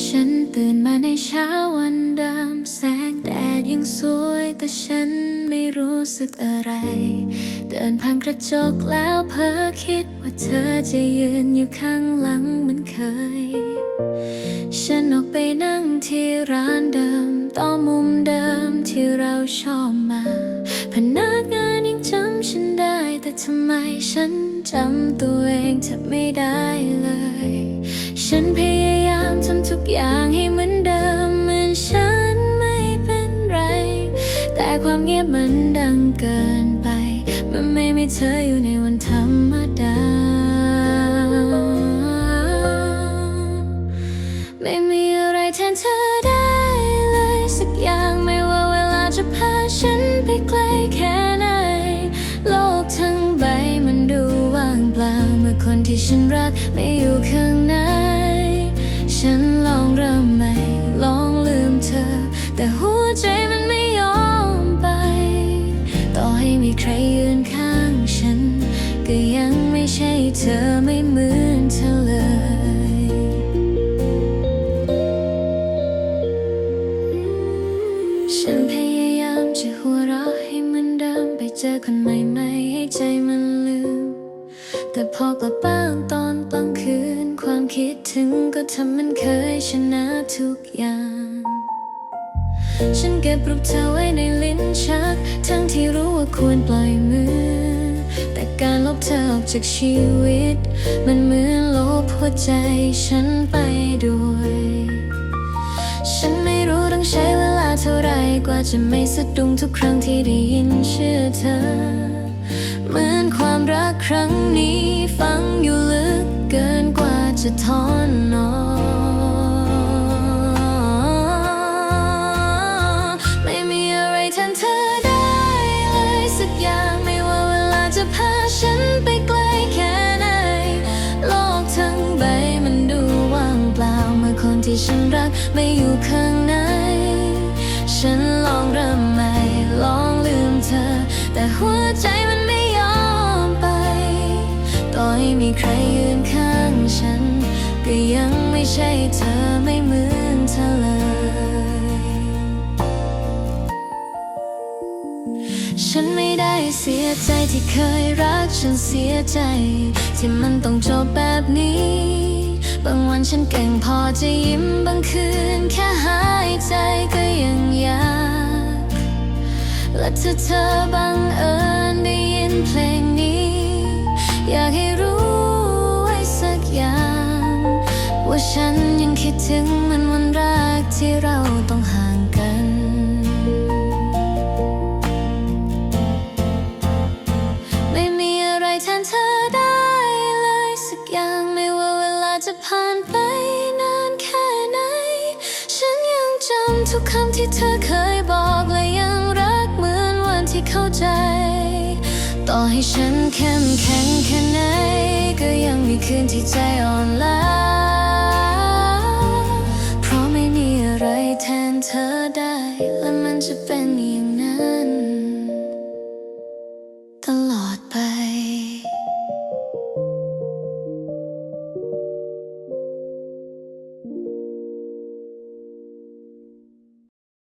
ฉันตื่นมาในเช้าวันเดิมแสงแดดยังสวย แต่ฉันไม่รู้สึกอะไร เดินผ่านกระจกแล้วเพ้อคิดว่าเธอจะยืนอยู่ข้างหลังเหมือนเคย ฉันออกไปนั่งที่ร้านเดิมต่อมุมเดิมที่เราชอบมา พนักงานยังจำฉันได้ แต่ทำไมฉันจำตัวเองแทบไม่ได้เลย ฉันพยายามทำท อย่างให้เหมือนเดิมเหมือนฉันไม่เป็นไร แต่ความเงียบมันดังเกินไป มันไม่มีเธออยู่ในวันธรรมดา ไม่มีอะไรแทนเธอได้เลยสักอย่างไม่ว่าเวลาจะพาฉันไปไกลแค่ไหน โลกทั้งใบมันดูว่างเปล่าเมื่อคนที่ฉันรักไม่อยู่ข้าง ฉันลองเริ่มใหม่ลองลืมเธอ แต่หัวใจมันไม่ยอมไป ต่อให้มีใครยืนข้างฉัน ก็ยังไม่ใช่เธอไม่เหมือนเธอเลยฉันพยายามจะหัวเราะให้มือนเดิมไปเจอคนใหม่ๆให้ใจมัน แต่พอกลับบ้านตอนกลางคืน ความคิดถึงก็ทำมันเคยชนะทุกอย่าง ฉันเก็บรูปเธอไว้ในลิ้นชัก ทั้งที่รู้ว่าควรปล่อยมือ แต่การลบเธอออกจากชีวิต มันเหมือนลบหัวใจฉันไปด้วย ฉันไม่รู้ต้องใช้เวลาเท่าไรกว่าจะไม่สะดุ้งทุกครั้งที่ได้ยินชื่อเธอ เหมือน ครั้งนี้ฝังอยู่ลึกเกินกว่าจะถอนออกไม่มีอะไรแทนเธอได้เลยสักอย่างไม่ว่าเวลาจะพาฉันไปไกลแค่ไหน โลกทั้งใบมันดูว่างเปล่าเมื่อคนที่ฉันรักไม่อยู่ข้างใน ฉันลองเริ่มใหม่ลองลืมเธอ แต่หัวใจ มีใครยืนข้างฉัน ก็ยังไม่ใช่เธอไม่เหมือนเธอเลย ฉันไม่ได้เสียใจที่เคยรักฉันเสียใจ ที่มันต้องจบแบบนี้ บางวันฉันเก่งพอจะยิ้มบางคืนแค่หายใจก็ยังยากและถ้าเธอบังเอิญได้ยินเพลงนี้ อยากให้ ฉันยังคิดถึงมันวันแรกที่เราต้องห่างกัน ไม่มีอะไรแทนเธอได้เลยสักอย่างไม่ว่าเวลาจะผ่านไปนานแค่ไหน ฉันยังจำทุกคำที่เธอเคยบอกและยังรักเหมือนวันที่เข้าใจ ต่อให้ฉันเข้มแข็งแค่ไหนก็ยังมีคืนที่ใจ และมันจะเป็นยังไง